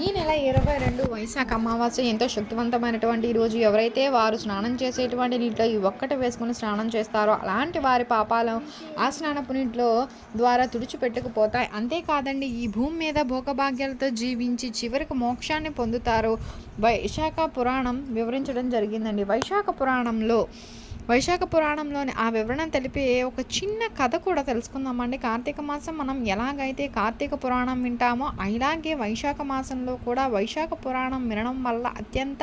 ఈ నెల ఇరవై రెండు వైశాఖ అమావాస్య ఎంతో శక్తివంతమైనటువంటి ఈ రోజు. ఎవరైతే వారు స్నానం చేసేటువంటి నీటిలో ఈ ఒక్కటి వేసుకుని స్నానం చేస్తారో అలాంటి వారి పాపాలు ఆ స్నానపు నీటిలో ద్వారా తుడిచిపెట్టుకుపోతాయి. అంతేకాదండి ఈ భూమి మీద భోగభాగ్యాలతో జీవించి చివరికి మోక్షాన్ని పొందుతారు. వైశాఖ పురాణం వివరించడం జరిగిందండి. వైశాఖ పురాణంలో వైశాఖ పురాణంలోని ఆ వివరణ తెలిపే ఒక చిన్న కథ కూడా తెలుసుకుందామండి. కార్తీక మాసం మనం ఎలాగైతే కార్తీక పురాణం వింటామో అలాగే వైశాఖ మాసంలో కూడా వైశాఖ పురాణం వినడం వల్ల అత్యంత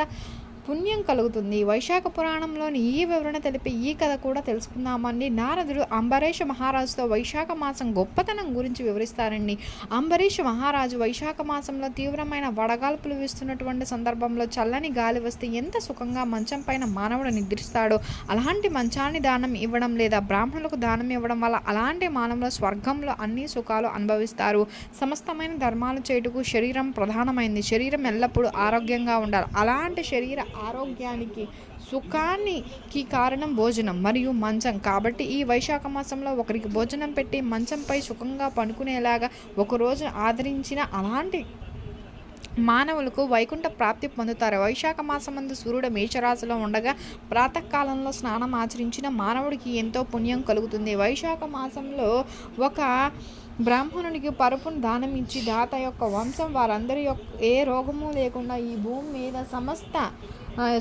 పుణ్యం కలుగుతుంది. వైశాఖ పురాణంలోని ఈ వివరణ తెలిపి ఈ కథ కూడా తెలుసుకుందామండి. నారదుడు అంబరీష మహారాజుతో వైశాఖ మాసం గొప్పతనం గురించి వివరిస్తారండి. అంబరీష మహారాజు వైశాఖ మాసంలో తీవ్రమైన వడగాల్పులు వీస్తున్నటువంటి సందర్భంలో చల్లని గాలి వస్తే ఎంత సుఖంగా మంచం పైన మానవుడు నిద్రిస్తాడో అలాంటి మంచాన్ని దానం ఇవ్వడం లేదా బ్రాహ్మణులకు దానం ఇవ్వడం వల్ల అలాంటి మానవులు స్వర్గంలో అన్ని సుఖాలు అనుభవిస్తారు. సమస్తమైన ధర్మాలు చేటుకు శరీరం ప్రధానమైంది. శరీరం ఎల్లప్పుడూ ఆరోగ్యంగా ఉండాలి. అలాంటి శరీర ఆరోగ్యానికి సుఖానికి కారణం భోజనం మరియు మంచం. కాబట్టి ఈ వైశాఖ మాసంలో ఒకరికి భోజనం పెట్టి మంచంపై సుఖంగా పనుకునేలాగా ఒకరోజు ఆదరించిన అలాంటి మానవులకు వైకుంఠ ప్రాప్తి పొందుతారు. వైశాఖ మాసమందు సూర్యుడు మేషరాశిలో ఉండగా ప్రాతకాలంలో స్నానం ఆచరించిన మానవుడికి ఎంతో పుణ్యం కలుగుతుంది. వైశాఖ మాసంలో ఒక బ్రాహ్మణునికి పరుపును దానం ఇచ్చి దాత యొక్క వంశం వారందరి యొక్క ఏ రోగము లేకుండా ఈ భూమి మీద సమస్త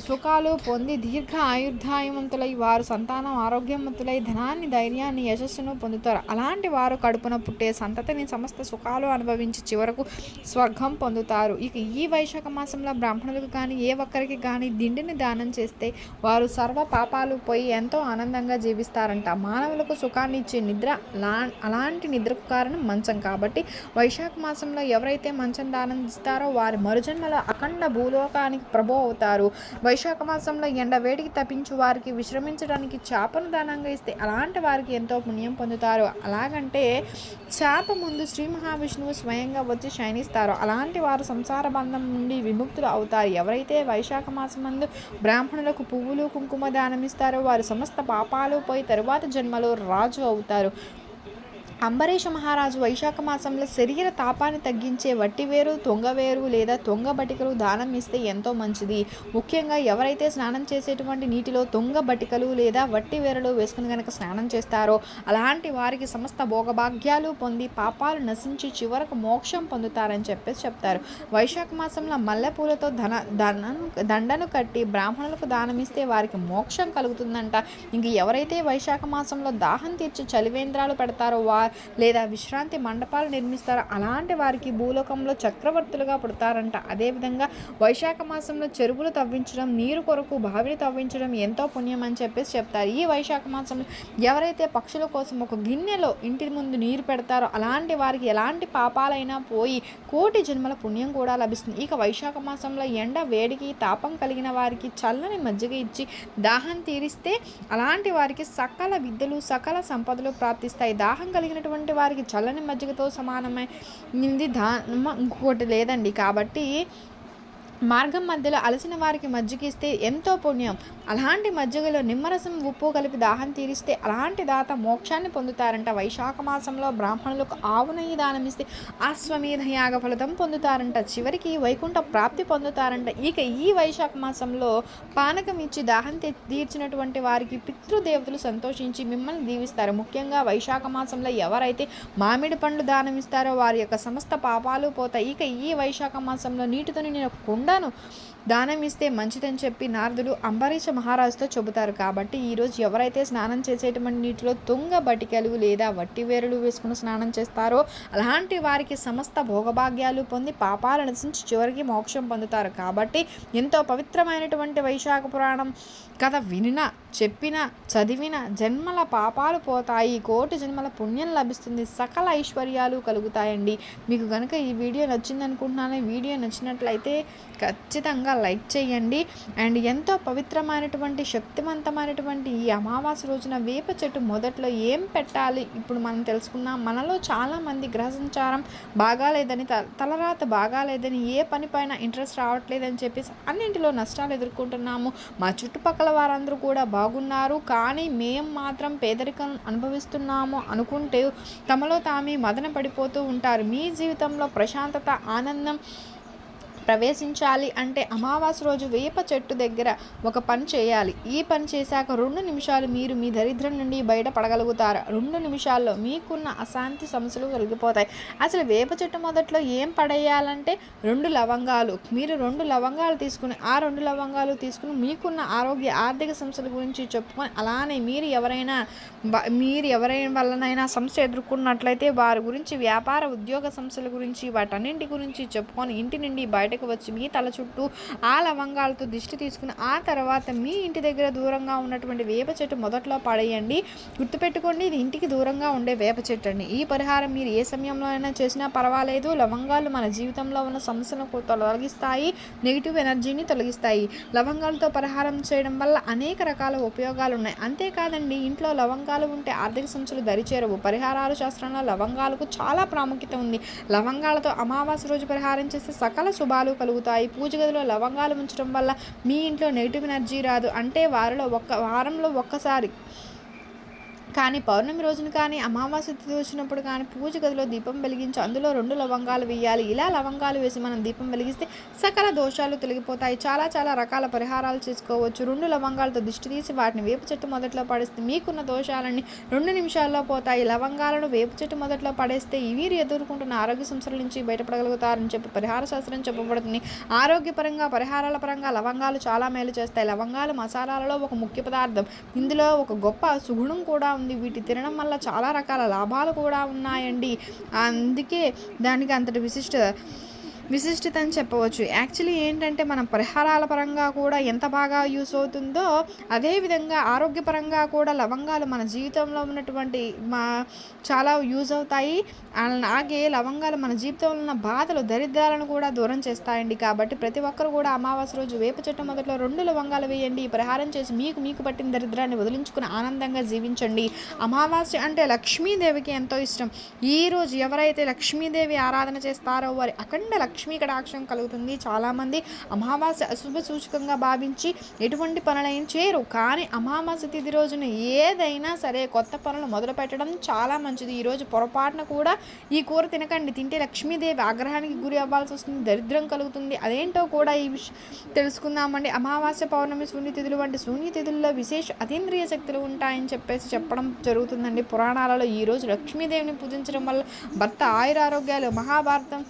సుఖాలు పొంది దీర్ఘ ఆయుర్దాయవంతులై వారు సంతానం ఆరోగ్యవంతులై ధనాన్ని ధైర్యాన్ని యశస్సును పొందుతారు. అలాంటి వారు కడుపున పుట్టే సంతతిని సమస్త సుఖాలు అనుభవించి చివరకు స్వర్గం పొందుతారు. ఇక ఈ వైశాఖ మాసంలో బ్రాహ్మణులకు కానీ ఏ ఒక్కరికి కానీ దిండిని దానం చేస్తే వారు సర్వ పాపాలు పోయి ఎంతో ఆనందంగా జీవిస్తారంట. మానవులకు సుఖాన్ని ఇచ్చే నిద్ర లా అలాంటి నిద్రకు కారణం మంచం కాబట్టి వైశాఖ మాసంలో ఎవరైతే మంచం దానం ఇస్తారో వారి మరుజన్మలో అఖండ భూలోకానికి ప్రభు అవుతారు. వైశాఖ మాసంలో ఎండ వేడికి తప్పించు వారికి విశ్రమించడానికి చేపను దానంగా ఇస్తే అలాంటి వారికి ఎంతో పుణ్యం పొందుతారు. అలాగంటే చేప ముందు శ్రీ మహావిష్ణువు స్వయంగా వచ్చి శయనిస్తారు. అలాంటి వారు సంసార బంధం నుండి విముక్తులు అవుతారు. ఎవరైతే వైశాఖ మాసమందు బ్రాహ్మణులకు పువ్వులు కుంకుమ దానం ఇస్తారో వారు సమస్త పాపాలు పోయి తరువాత జన్మలో రాజు అవుతారు. అంబరీష మహారాజు వైశాఖ మాసంలో శరీర తాపాన్ని తగ్గించే వట్టివేరు తొంగవేరు లేదా తొంగ బటికలు దానం ఇస్తే ఎంతో మంచిది. ముఖ్యంగా ఎవరైతే స్నానం చేసేటువంటి నీటిలో తొంగ బటికలు లేదా వట్టివేరులు వేసుకుని కనుక స్నానం చేస్తారో అలాంటి వారికి సమస్త భోగభాగ్యాలు పొంది పాపాలు నశించి చివరకు మోక్షం పొందుతారని చెప్పేసి చెప్తారు. వైశాఖ మాసంలో మల్లెపూలతో ధన ధనను దండను కట్టి బ్రాహ్మణులకు దానమిస్తే వారికి మోక్షం కలుగుతుందంట. ఇంక ఎవరైతే వైశాఖ మాసంలో దాహం తీర్చి చలివేంద్రాలు పెడతారో వారు లేదా విశ్రాంతి మండపాలు నిర్మిస్తారో? అలాంటి వారికి భూలోకంలో చక్రవర్తులుగా పుడతారంట. అదేవిధంగా వైశాఖ మాసంలో చెరువులు తవ్వించడం నీరు కొరకు బావిని తవ్వించడం ఎంతో పుణ్యం అని చెప్పేసి చెప్తారు. ఈ వైశాఖ మాసంలో ఎవరైతే పక్షుల కోసం ఒక గిన్నెలో ఇంటి ముందు నీరు పెడతారో అలాంటి వారికి ఎలాంటి పాపాలైనా పోయి కోటి జన్మల పుణ్యం కూడా లభిస్తుంది. ఇక వైశాఖ మాసంలో ఎండ వేడికి తాపం కలిగిన వారికి చల్లని మజ్జిగ ఇచ్చి దాహం తీరిస్తే అలాంటి వారికి సకల విద్యలు సకల సంపదలు ప్రాప్తిస్తాయి. దాహం కలిగిన కలిగినటువంటి వారికి చల్లని మజ్జిగతో సమానమైంది దా ఇంకొకటి లేదండి. కాబట్టి మార్గం మధ్యలో అలసిన వారికి మజ్జిగ ఇస్తే ఎంతో పుణ్యం. అలాంటి మజ్జిగలో నిమ్మరసం ఉప్పు కలిపి దాహం తీరిస్తే అలాంటి దాత మోక్షాన్ని పొందుతారంట. వైశాఖ మాసంలో బ్రాహ్మణులకు ఆవు నెయ్యి దానం ఇస్తే అశ్వమేధ యాగ ఫలితం పొందుతారంట. చివరికి వైకుంఠ ప్రాప్తి పొందుతారంట. ఇక ఈ వైశాఖ మాసంలో పానకం ఇచ్చి దాహం తీ- తీర్చినటువంటి వారికి పితృదేవతలు సంతోషించి మిమ్మల్ని దీవిస్తారు. ముఖ్యంగా వైశాఖ మాసంలో ఎవరైతే మామిడి పండ్లు దానం ఇస్తారో వారి యొక్క సమస్త పాపాలు పోతాయి. ఇక ఈ వైశాఖ మాసంలో నీటితో నిండిన Cardano దానం ఇస్తే మంచిదని చెప్పి నారదుడు అంబరీష మహారాజుతో చెబుతారు. కాబట్టి ఈరోజు ఎవరైతే స్నానం చేసేటువంటి నీటిలో తుంగ బటికలు లేదా వట్టివేరులు వేసుకుని స్నానం చేస్తారో అలాంటి వారికి సమస్త భోగభాగ్యాలు పొంది పాపాలు నశించి చివరికి మోక్షం పొందుతారు. కాబట్టి ఎంతో పవిత్రమైనటువంటి వైశాఖ పురాణం కథ వినిన చెప్పిన చదివిన జన్మల పాపాలు పోతాయి. కోటి జన్మల పుణ్యం లభిస్తుంది. సకల ఐశ్వర్యాలు కలుగుతాయండి. మీకు కనుక ఈ వీడియో నచ్చింది అనుకుంటున్నాను వీడియో నచ్చినట్లయితే ఖచ్చితంగా లైక్ చేయండి. అండ్ ఎంతో పవిత్రమైనటువంటి శక్తివంతమైనటువంటి ఈ అమావాస్య రోజున వేప చెట్టు మొదట్లో ఏం పెట్టాలి? ఇప్పుడు మనం తెలుసుకున్నాం మనలో చాలామంది గ్రహ సంచారం బాగాలేదని తలరాత బాగాలేదని ఏ పని పైన ఇంట్రెస్ట్ రావట్లేదని చెప్పేసి అన్నింటిలో నష్టాలు ఎదుర్కొంటున్నాము. మా చుట్టుపక్కల వారందరూ కూడా బాగున్నారు. కానీ మేము మాత్రం పేదరికం అనుభవిస్తున్నాము అనుకుంటే తమలో తామే మదన పడిపోతూ ఉంటారు. మీ జీవితంలో ప్రశాంతత ఆనందం ప్రవేశించాలి అంటే అమావాస్య రోజు వేప చెట్టు దగ్గర ఒక పని చేయాలి. ఈ పని చేశాక రెండు నిమిషాలు మీరు మీ దరిద్రం నుండి బయటపడగలుగుతారు. రెండు నిమిషాల్లో మీకున్న అశాంతి సమస్యలు తొలగిపోతాయి. అసలు వేప చెట్టు మొదట్లో ఏం పడేయాలంటే రెండు లవంగాలు. మీరు రెండు లవంగాలు తీసుకుని ఆ రెండు లవంగాలు తీసుకుని మీకున్న ఆరోగ్య ఆర్థిక సమస్యల గురించి చెప్పుకొని అలానే మీరు ఎవరైనా మీరు ఎవరైనా వల్లనైనా సమస్య ఎదుర్కొన్నట్లయితే వారి గురించి వ్యాపార ఉద్యోగ సమస్యల గురించి వాటన్నింటి గురించి చెప్పుకొని ఇంటి నుండి బయటకు వచ్చి మీ తల చుట్టూ ఆ లవంగాలతో దిష్టి తీసుకుని ఆ తర్వాత మీ ఇంటి దగ్గర దూరంగా ఉన్నటువంటి వేప చెట్టు మొదట్లో పడేయండి. గుర్తుపెట్టుకోండి ఇది ఇంటికి దూరంగా ఉండే వేప చెట్టు అండి. ఈ పరిహారం మీరు ఏ సమయంలో అయినా చేసినా పర్వాలేదు. లవంగాలు మన జీవితంలో ఉన్న సమస్యలను తొలగిస్తాయి నెగిటివ్ ఎనర్జీని తొలగిస్తాయి. లవంగాలతో పరిహారం చేయడం వల్ల అనేక రకాల ఉపయోగాలు ఉన్నాయి. అంతేకాదండి ఇంట్లో లవంగాలు ఉంటే ఆర్థిక సమస్యలు దరిచేరవు. పరిహారాలు శాస్త్రంలో లవంగాలకు చాలా ప్రాముఖ్యత ఉంది. లవంగాలతో అమావాస్య రోజు పరిహారం చేస్తే సకల శుభాలు కలుగుతాయి. పూజ గదిలో లవంగాలు ఉంచడం వల్ల మీ ఇంట్లో నెగిటివ్ ఎనర్జీ రాదు. అంటే వారిలో ఒక్క వారంలో ఒక్కసారి కానీ పౌర్ణమి రోజున కానీ అమావాస్య తిథి వచ్చినప్పుడు కానీ పూజ గదిలో దీపం వెలిగించి అందులో రెండు లవంగాలు వేయాలి. ఇలా లవంగాలు వేసి మనం దీపం వెలిగిస్తే సకల దోషాలు తొలగిపోతాయి. చాలా చాలా రకాల పరిహారాలు చేసుకోవచ్చు. రెండు లవంగాలతో దిష్టి తీసి వాటిని వేప చెట్టు మొదట్లో పడేస్తే మీకున్న దోషాలన్నీ రెండు నిమిషాల్లో పోతాయి. లవంగాలను వేప చెట్టు మొదట్లో పడేస్తే వీరు ఎదుర్కొంటున్న ఆరోగ్య సమస్యల నుంచి బయటపడగలుగుతారని చెప్పి పరిహార శాస్త్రం చెప్పబడుతుంది. ఆరోగ్యపరంగా పరిహారాల పరంగా లవంగాలు చాలా మేలు చేస్తాయి. లవంగాలు మసాలాలలో ఒక ముఖ్య పదార్థం. ఇందులో ఒక గొప్ప సుగుణం కూడా ఉంది. వీటి తినడం వల్ల చాలా రకాల లాభాలు కూడా ఉన్నాయండి. అందుకే దానికి అంతటి విశిష్ట విశిష్టత అని చెప్పవచ్చు. యాక్చువల్లీ ఏంటంటే మనం పరిహారాల పరంగా కూడా ఎంత బాగా యూస్ అవుతుందో అదేవిధంగా ఆరోగ్యపరంగా కూడా లవంగాలు మన జీవితంలో ఉన్నటువంటి మా చాలా యూజ్ అవుతాయి. అలాగే లవంగాలు మన జీవితంలో ఉన్న బాధలు దరిద్రాలను కూడా దూరం చేస్తాయండి. కాబట్టి ప్రతి ఒక్కరు కూడా అమావాస్య రోజు వేప చెట్టు మొదట్లో రెండు లవంగాలు వేయండి. ఈ పరిహారం చేసి మీకు మీకు పట్టిన దరిద్రాన్ని వదిలించుకుని ఆనందంగా జీవించండి. అమావాస్య అంటే లక్ష్మీదేవికి ఎంతో ఇష్టం. ఈ రోజు ఎవరైతే లక్ష్మీదేవి ఆరాధన చేస్తారో వారి అఖండ లక్ష్మీ కటాక్షం కలుగుతుంది. చాలామంది అమావాస్య అశుభ సూచకంగా భావించి ఎటువంటి పనులైనా చేయరు. కానీ అమావాస్య తిథి రోజున ఏదైనా సరే కొత్త పనులు మొదలు పెట్టడం చాలా మంచిది. ఈరోజు పొరపాటున కూడా ఈ కూర తినకండి. తింటే లక్ష్మీదేవి ఆగ్రహానికి గురి అవ్వాల్సి వస్తుంది. దరిద్రం కలుగుతుంది. అదేంటో కూడా ఈ విషయం తెలుసుకుందామండి. అమావాస్య పౌర్ణమి శూన్యతిథులు వంటి శూన్యతిథుల్లో విశేష అతీంద్రియ శక్తులు ఉంటాయని చెప్పేసి చెప్పడం జరుగుతుందండి. పురాణాలలో ఈరోజు లక్ష్మీదేవిని పూజించడం వల్ల భర్త ఆయురారోగ్యాలు మహాభారతం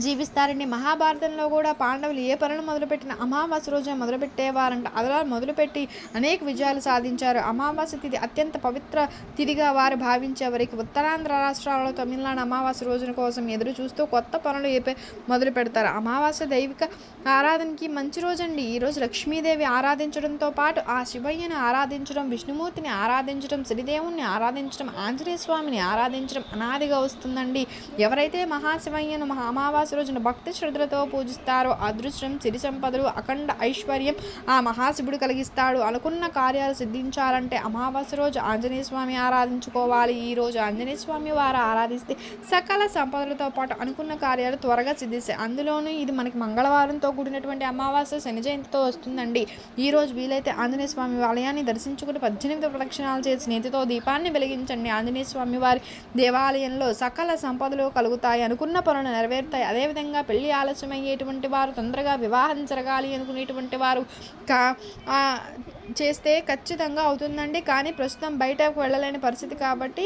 జీవిస్తారండి మహాభారతంలో కూడా పాండవులు ఏ పనులు మొదలుపెట్టిన అమావాస్య రోజున మొదలుపెట్టేవారంట. అలా మొదలుపెట్టి అనేక విజయాలు సాధించారు. అమావాస్య తిథి అత్యంత పవిత్ర తిథిగా వారు భావించేవారికి ఉత్తరాంధ్ర రాష్ట్రాలలో తమిళనాడు అమావాస్య రోజున కోసం ఎదురు చూస్తూ కొత్త పనులు మొదలు పెడతారు అమావాస్య దైవిక ఆరాధనకి మంచి రోజండి. ఈరోజు లక్ష్మీదేవి ఆరాధించడంతో పాటు ఆ శివయ్యను ఆరాధించడం విష్ణుమూర్తిని ఆరాధించడం శ్రీదేవుణ్ణి ఆరాధించడం ఆంజనేయ స్వామిని ఆరాధించడం అనాదిగా వస్తుందండి. ఎవరైతే మహాశివయ్యను మహా అమావాస్య రోజున భక్తి శ్రద్ధలతో పూజిస్తారో అదృష్టం సిరి సంపదలు అఖండ ఐశ్వర్యం ఆ మహాశివుడు కలిగిస్తాడు అనుకున్న కార్యాలు సిద్ధించాలంటే అమావాస్య రోజు ఆంజనేయ స్వామి ఆరాధించుకోవాలి. ఈ రోజు ఆంజనేయ స్వామి వారు ఆరాధిస్తే సకల సంపదలతో పాటు అనుకున్న కార్యాలు త్వరగా సిద్ధిస్తాయి అందులోనూ ఇది మనకి మంగళవారంతో కూడినటువంటి అమావాస్య శని జయంతితో వస్తుందండి. ఈ రోజు వీలైతే ఆంజనేయ స్వామి ఆలయాన్ని దర్శించుకుని పద్దెనిమిది ప్రదక్షిణాలు చేసి నేతితో దీపాన్ని వెలిగించండి. ఆంజనేయ స్వామి వారి దేవాలయంలో సకల సంపదలు కలుగుతాయి అనుకున్న పనులు నెరవేరుతాయి. అదేవిధంగా పెళ్ళి ఆలస్యం అయ్యేటువంటి వారు తొందరగా వివాహం జరగాలి అనుకునేటువంటి వారు కా చేస్తే ఖచ్చితంగా అవుతుందండి. కానీ ప్రస్తుతం బయటకు వెళ్ళలేని పరిస్థితి కాబట్టి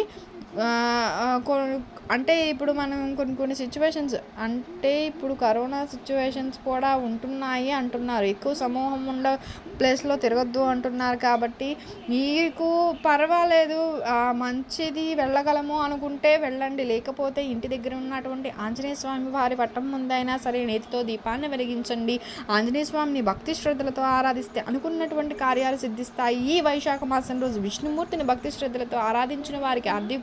అంటే ఇప్పుడు మనం కొన్ని కొన్ని సిచ్యువేషన్స్ అంటే ఇప్పుడు కరోనా సిచ్యువేషన్స్ కూడా ఉంటున్నాయి అంటున్నారు. ఎక్కువ సమూహం ఉండ ప్లేస్లో తిరగద్దు అంటున్నారు కాబట్టి మీకు పర్వాలేదు మంచిది వెళ్ళగలము అనుకుంటే వెళ్ళండి. లేకపోతే ఇంటి దగ్గర ఉన్నటువంటి ఆంజనేయ స్వామి వారి పట్టం ముందైనా సరే నేతితో దీపాన్ని వెలిగించండి. ఆంజనేయ స్వామిని భక్తి శ్రద్ధలతో ఆరాధిస్తే అనుకున్నటువంటి కార్యాలు సిద్ధిస్తాయి. ఈ వైశాఖ మాసం రోజు విష్ణుమూర్తిని భక్తి శ్రద్ధలతో ఆరాధించిన వారికి ఆర్థిక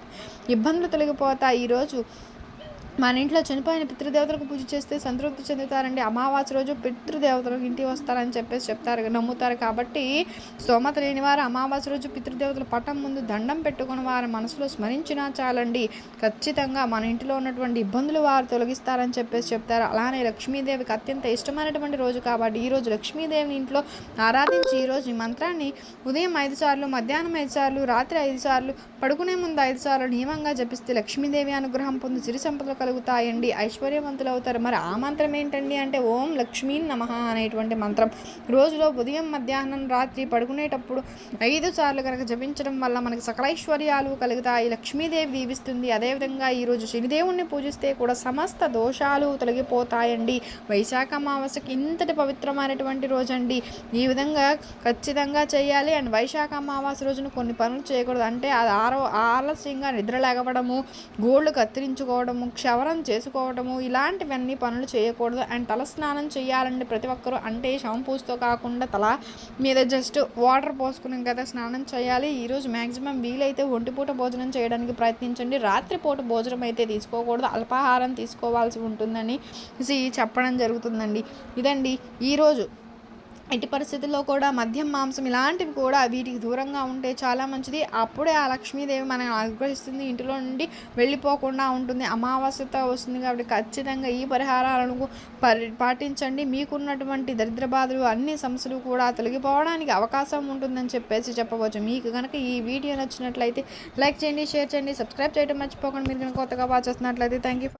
ఇబ్బందులు తొలగిపోతాయి. ఈరోజు మన ఇంట్లో చనిపోయిన పితృదేవతలకు పూజ చేస్తే సంతృప్తి చెందుతారండి. అమావాస్య రోజు పితృదేవతలకు ఇంటికి వస్తారని చెప్పేసి చెప్తారు నమ్ముతారు. కాబట్టి స్తోమత లేని వారు అమావాస్య రోజు పితృదేవతల పటం ముందు దండం పెట్టుకుని వారి మనసులో స్మరించినా చాలండి. ఖచ్చితంగా మన ఇంటిలో ఉన్నటువంటి ఇబ్బందులు వారు తొలగిస్తారని చెప్పేసి చెప్తారు. అలానే లక్ష్మీదేవికి అత్యంత ఇష్టమైనటువంటి రోజు కాబట్టి ఈరోజు లక్ష్మీదేవిని ఇంట్లో ఆరాధించి ఈరోజు ఈ మంత్రాన్ని ఉదయం ఐదు సార్లు మధ్యాహ్నం ఐదు సార్లు రాత్రి ఐదు సార్లు పడుకునే ముందు ఐదు సార్లు నియమంగా జపిస్తే లక్ష్మీదేవి అనుగ్రహం పొంది సిరి సంపదలు కలుగుతాయండి. ఐశ్వర్యవంతులు అవుతారు. మరి ఆ మంత్రం ఏంటండి అంటే ఓం లక్ష్మీ నమః అనేటువంటి మంత్రం. రోజులో ఉదయం మధ్యాహ్నం రాత్రి పడుకునేటప్పుడు ఐదు సార్లు కనుక జపించడం వల్ల మనకి సకల ఐశ్వర్యాలు కలుగుతాయి. లక్ష్మీదేవి దీవిస్తుంది. అదేవిధంగా ఈరోజు శనిదేవుణ్ణి పూజిస్తే కూడా సమస్త దోషాలు తొలగిపోతాయండి. వైశాఖ అమావాస్యకి ఇంతటి పవిత్రమైనటువంటి రోజు అండి ఈ విధంగా ఖచ్చితంగా చేయాలి. అండ్ వైశాఖ అమావాస్య రోజున కొన్ని పనులు చేయకూడదు. అంటే అది ఆరో ఆలస్యంగా నిద్ర లేకపోవడము గోళ్ళు కత్తిరించుకోవడము క్షవరం చేసుకోవడము ఇలాంటివన్నీ పనులు చేయకూడదు. అండ్ తల స్నానం చేయాలండి ప్రతి ఒక్కరూ. అంటే షాంపూస్తో కాకుండా తల మీద జస్ట్ వాటర్ పోసుకున్నాం కదా స్నానం చేయాలి. ఈరోజు మ్యాక్సిమం వీలైతే ఒంటిపూట భోజనం చేయడానికి ప్రయత్నించండి. రాత్రిపూట భోజనం అయితే తీసుకోకూడదు. అల్పాహారం తీసుకోవాల్సి ఉంటుందని చెప్పడం జరుగుతుందండి. ఇదండి ఈరోజు ఎట్టి పరిస్థితుల్లో కూడా మద్యం మాంసం ఇలాంటివి కూడా వీటికి దూరంగా ఉంటే చాలా మంచిది. అప్పుడే ఆ లక్ష్మీదేవి మనల్ని అనుగ్రహిస్తుంది ఇంటిలో నుండి వెళ్ళిపోకుండా ఉంటుంది. అమావాస్యత వస్తుంది కాబట్టి ఖచ్చితంగా ఈ పరిహారాలను పరి పాటించండి. మీకున్నటువంటి దరిద్ర బాధలు అన్ని సమస్యలు కూడా తొలగిపోవడానికి అవకాశం ఉంటుందని చెప్పేసి చెప్పవచ్చు. మీకు కనుక ఈ వీడియో నచ్చినట్లయితే లైక్ చేయండి షేర్ చేయండి సబ్స్క్రైబ్ చేయడం మర్చిపోకండి. మీరు కనుక కొత్తగా వాచ్ చేస్తున్నట్లయితే థ్యాంక్ యూ